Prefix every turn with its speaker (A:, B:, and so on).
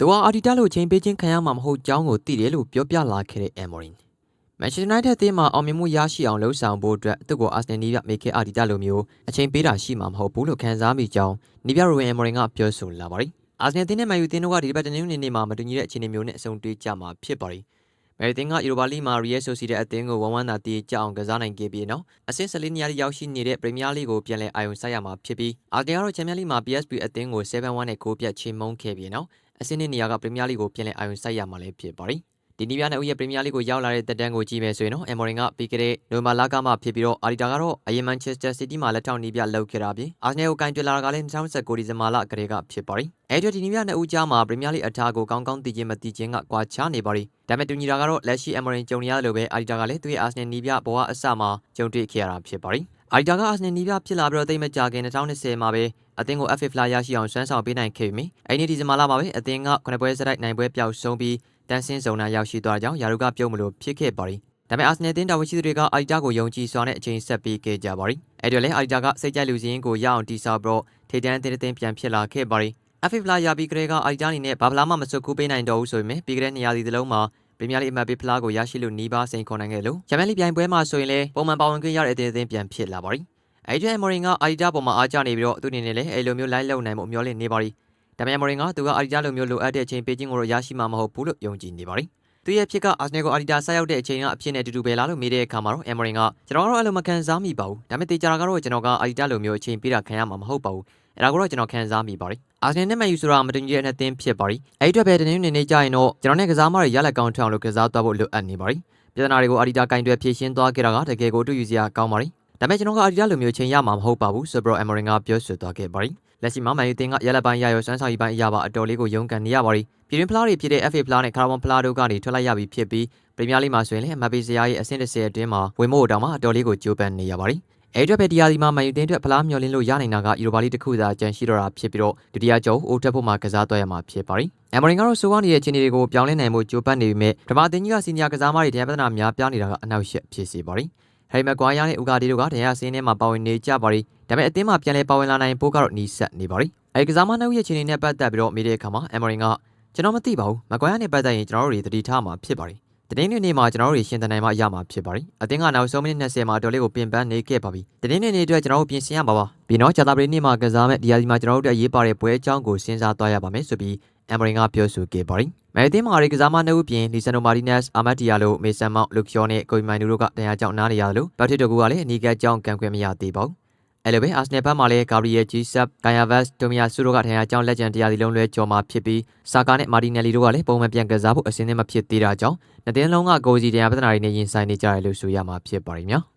A: သူဟာအာဒီတာလို့ချိန်ပေးခြင်းခံရမှာမဟုတ်ကြောင်းကိုသိတယ်လို့ပြောပြလာခဲ့တဲ့ Amorim Manchester United အသင်းမှာအောင်မြင်မှုရရှိအောင်လှုံ့ဆော်ဖို့အတွက်သူ့ကို Arsenal နီးပြမိခဲ့အာဒီတာလိုမျိုးအချိန်ပေးတာရှိမှာမဟုတ်ဘူးလို့ခံစားမိကြောင်းနီးပြ Ruben Amorim ကပြောဆိုလာပါတယ်။ Arsenal အသင်းနဲ့ Man U အသင်းတို့ကဒီတစ်ပတ်တနင်္ဂနွေနေ့မှာမတူညီတဲ့အခြေအနေမျိုးနဲ့အဆုံတွေ့ကြမှာဖြစ်ပါတယ်။ မယ်ရီတင်ကယူရိုပါလိမှာ Real Sociedad အသင်းကိုဝမ်းဝမ်းသာတည်ကြအောင်ကစားနိုင်ခဲ့ပြီးနောက်အဆင့်14နေရာထိရောက်ရှိနေတဲ့ပရီးမီးယားလိကိုပြန်လည်အာရုံစိုက်ရမှာဖြစ်ပြီးအာတင်ကတော့ချန်ပီယံလိမှာ PSV အသင်းကို7-1နဲ့ဂိုးပြတ်ချေမှုန်းခဲ့ပြီးနောက်အဆင့်နှစ်နေရာကပရီးမီးယားလိကိုပြန်လည်အာရုံစိုက်ရမှာလည်းဖြစ်ပါတယ်။ ဒီနီးပြားနဲ့ဦးရဲ့ပရီးမီးယားလိကိုရောက်လာတဲ့တက်တန်းကိုကြည့်မယ်ဆိုရင်တော့အမ်မော်ရင်ကပြီးခဲ့တဲ့နိုမာလာကမှဖြစ်ပြီးတော့အာရီတာကတော့အရင်မန်ချက်စတာစီးတီးမှာလက်ထောက်နီးပြလောက်ခဲ့တာပြင်အာဆနယ်ကိုကင်တွယ်လာတာကလည်း2019ဒီဇင်ဘာလကတည်းကဖြစ်ပါတယ်။အဲဒီဒီနီးပြားနဲ့ဦးကြားမှာပရီးမီးယားလိအထားကိုကောင်းကောင်းသိချင်းမသိချင်းကကွာခြားနေပါတယ်။ဒါပေမဲ့တူညီတာကတော့လက်ရှိအမ်မော်ရင်ကြုံရသလိုပဲအာရီတာကလည်းသူ့ရဲ့အာဆနယ်နီးပြဘဝအစမှာကြုံတွေ့ခဲ့ရတာဖြစ်ပါတယ်။အာရီတာကအာဆနယ်နီးပြဖြစ်လာပြီးတော့တိတ်မကြခင်2020မှာပဲအသင်းကို FA ဖလားရရှိအောင်ဆွမ်းဆောင်ပေးနိုင်ခဲ့ပြီ။အဲဒီဒီဇင်ဘာလမှာပဲအသင်းကခုနှစ်ပွဲစတိုက်နိုင်ပွဲပျောက်ဆုံးပြီး တန်းစင်းစုံနာရောက်ရှိသွားကြောင်းယာရုကပြုံးမလို့ဖြစ်ခဲ့ပါတယ်။ဒါပေမဲ့အာဆနယ်တင်းတာဝန်ရှိသူတွေကအာရီတာကိုယုံကြည်စွာနဲ့အချိန်ဆက်ပေးခဲ့ကြပါတယ်။အဲဒီတော့လည်းအာရီတာကစိတ်ကြိုက်လူစည်းရင်းကိုရအောင်တီဆောက်ပြီးတော့ထိတန်းတင်းတင်းပြန်ဖြစ်လာခဲ့ပါတယ်။ FA ဖလားရပြီးကလေးကအာရီတာအနေနဲ့ဘာဖလားမှမစွတ်ကူးပေးနိုင်တော့ဘူးဆိုပေမဲ့ပြီးကတဲ့နေရာဒီသလုံးမှာပရီးမီးယားလိအမတ်ပေးဖလားကိုရရှိလို့နီးပါးစိန်ခေါ်နိုင်ခဲ့လို့ချန်ပီယံလိပြိုင်ပွဲမှာဆိုရင်လည်းပုံမှန်ပါဝင်ခွင့်ရတဲ့အသင်းအသင်းပြန်ဖြစ်လာပါတယ်။အဲဒီအတွက်မော်ရင်ကအာရီတာပေါ်မှာအားကျနေပြီးတော့သူအနေနဲ့လည်းအဲလိုမျိုးလိုက်လုံနိုင်မှုမျှော်လင့်နေပါတယ်။ ဒါပေမဲ့မော်ရင်ကသူကအာရီတာလိုမျိုးလိုအပ်တဲ့အချိန်ပေးခြင်းကိုတော့ရရှိမှာမဟုတ်ဘူးလို့ယုံကြည်နေပါတယ်။သူရဲ့ဖြစ်ကအာဆနယ်ကိုအာရီတာဆက်ရောက်တဲ့အချိန်ကအဖြစ်နဲ့အတူတူပဲလားလို့မေးတဲ့အခါမှာတော့အမ်မော်ရင်ကကျွန်တော်ကတော့အဲ့လိုမခံစားမိပါဘူး။ဒါပေမဲ့တေချာတာကတော့ကျွန်တော်ကအာရီတာလိုမျိုးအချိန်ပေးတာခံရမှာမဟုတ်ပါဘူး။အဲ့ဒါကိုတော့ကျွန်တော်ခံစားမိပါတယ်။အာဆနယ်နဲ့မန်ယူဆိုတာမတူညီတဲ့အသင်းဖြစ်ပါတယ်။အဲ့ဒီအတွက်ပဲတနင်္ဂနွေနေ့ကျရင်တော့ကျွန်တော်နဲ့ကစားမတွေရလက်ကောင်းထအောင်လို့ကစားသွားဖို့လိုအပ်နေပါတယ်။ပြဿနာတွေကိုအာရီတာကင်တွယ်ဖြေရှင်းသွားခဲ့တာကတကယ်ကိုတွေ့ယူစရာကောင်းပါတယ်။ ဒါပေမဲ့ကျွန်တော်ကအာရီတာလိုမျိုးချိန်ရမှာမဟုတ်ပါဘူးဆိုပြီးတော့အမ်မော်ရင်ကပြောဆိုသွားခဲ့ပါတယ်။လက်ရှိမှာမန်ယူတင်ကရလက်ပိုင်းရရောစွမ်းဆောင်ရည်ပိုင်းအရာပါအတော်လေးကိုရုန်းကန်နေရပါတယ်။ပြည်တွင်းဖလားတွေဖြစ်တဲ့ FA ဖလားနဲ့ကာရာဘွန်ဖလားတို့ကနေထွက်လိုက်ရပြီးဖြစ်ပြီးပရီးမီးယားလိမှာဆိုရင်လည်းအမတ်ပေးစရာရဲ့အဆင့်30အတွင်းမှာဝင်မို့တောင်မှအတော်လေးကိုကြိုးပမ်းနေရပါတယ်။အဲအတွက်ပဲတရားဒီမှာမန်ယူတင်အတွက်ဖလားမျှော်လင့်လို့ရနိုင်တာကယူရိုပါလိတစ်ခုသာကြံရှိတော့တာဖြစ်ပြီးတော့ဒုတိယကျော်အိုတက်ဖို့မှာကစားသွားရမှာဖြစ်ပါတယ်။အမ်မော်ရင်ကတော့စိုးကောင်းနေတဲ့အခြေအနေတွေကိုပြောင်းလဲနိုင်မှုကြိုးပမ်းနေပေမဲ့ဓမ္မအသင်းကြီးကစီနီယာကစားမတွေတရားပဒနာများပြားနေတာကအနောက်ရှက်ဖြစ်စေပါတယ်။ဟယ် ရီမက်ကွာယာနဲ့ဥကာဒီတို့ကတရားစင်းထဲမှာပါဝင်နေကြပါတယ်။ဒါပေမဲ့အသင်းမှာပြန်လဲပါဝင်လာနိုင်ဖို့ကတော့နီးစပ်နေပါတယ်။အဲဒီကစားမနှုတ်ရဲ့အခြေအနေနဲ့ပတ်သက်ပြီးတော့မိတဲ့အခါမှာအမ်မော်ရင်ကကျွန်တော်မသိပါဘူး။မကွာယာနဲ့ပတ်သက်ရင်ကျွန်တော်တို့တွေသတိထားမှာဖြစ်ပါတယ်။တတင်းနေနေမှာကျွန်တော်တို့ရှင်တန်နိုင်မှရမှာဖြစ်ပါတယ်။အသင်းကနောက်ဆုံးမိနစ်20မှာတော်လေးကိုပြင်ပန်းနေခဲ့ပါပြီ။တတင်းနေနေအတွက်ကျွန်တော်တို့ပြင်ဆင်ရပါပါ။ပြီးတော့ဂျာတာပရီနေ့မှာကစားမဲ့ဒီယာဒီမှာကျွန်တော်တို့အတွက်ရေးပါတဲ့ပွဲအကြောင်းကိုစဉ်းစားသွားရပါမယ်ဆိုပြီး အမ်ဘရင်ကပြောဆိုခဲ့ပါတယ်။မယ်တင်မာရီကစားမနှုတ်ပြင်လီဆန်နိုမာတီနက်စ်အာမတ်တီယာလိုမေဆန်မောင်လူကျော်နဲ့ကိုမန်နူတို့ကတရားကြောင့်နားနေရတယ်လို့ဘတ်တစ်တိုကူကလည်းအနီးကပ်ကြောင်းကံခွင့်မရသေးပါဘူး။အဲလိုပဲအာဆနယ်ဘက်မှာလည်းဂါဘရီယယ်ဂျီဆပ်ဂိုင်ယာဗတ်ဒိုမီယာဆူတို့ကတရားကြောင့်လက်ကျန်တရားစီလုံးလွဲကျော်မှာဖြစ်ပြီးဆာကာနဲ့မာတီနယ်လီတို့ကလည်းပုံမှန်ပြန်ကစားဖို့အစင်းနဲ့မဖြစ်သေးတာကြောင့်နှစ်တင်းလုံးကဂိုးစီတရားပဒနာတွေနဲ့ရင်ဆိုင်နေကြတယ်လို့ဆိုရမှာဖြစ်ပါတယ်များ။